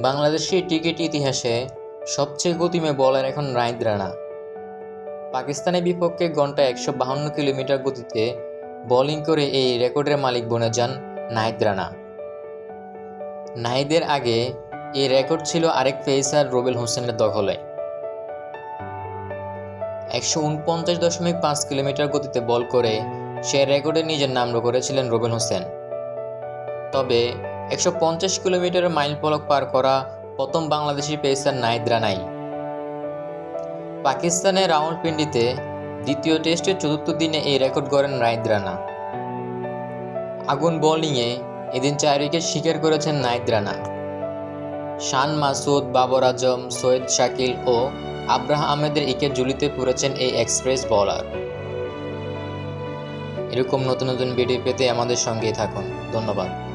Bangladeshi cricket ইতিহাসে সবচেয়ে গতিময় বলার এখন রাইদ রানা। পাকিস্তানের বিপক্ষে ঘন্টায় একশো বাহান্ন কিলোমিটার গতিতে বোলিং করে এই রেকর্ডের মালিক বনে যান নাহিদ রানা। নাহিদের আগে এই রেকর্ড ছিল আরেক পেসার রোবেল হোসেনের দখলে। একশো উনপঞ্চাশ দশমিক পাঁচ কিলোমিটার গতিতে বল করে সে রেকর্ডে নিজের নাম করেছিলেন রোবেল হোসেন। তবে একশো পঞ্চাশ কিলোমিটার মাইল ফলক পার করা প্রথম বাংলাদেশি পেসার নাহিদ রানাই। পাকিস্তানের রাওয়ালপিন্ডিতে দ্বিতীয় টেস্টের চতুর্থ দিনে এই রেকর্ড করেন নাহিদ রানা। আগুন বোলিংয়ে এদিন চার উইকেট শিকার করেছেন নাহিদ রানা। শান মাসুদ, বাবর আজম, সৈয়দ শাকিল ও আব্রাহ আহমেদের উইকেট জুলিতে পড়েছেন এই এক্সপ্রেস বোলার। এরকম নতুন নতুন ভিডিও পেতে আমাদের সঙ্গেই থাকুন। ধন্যবাদ।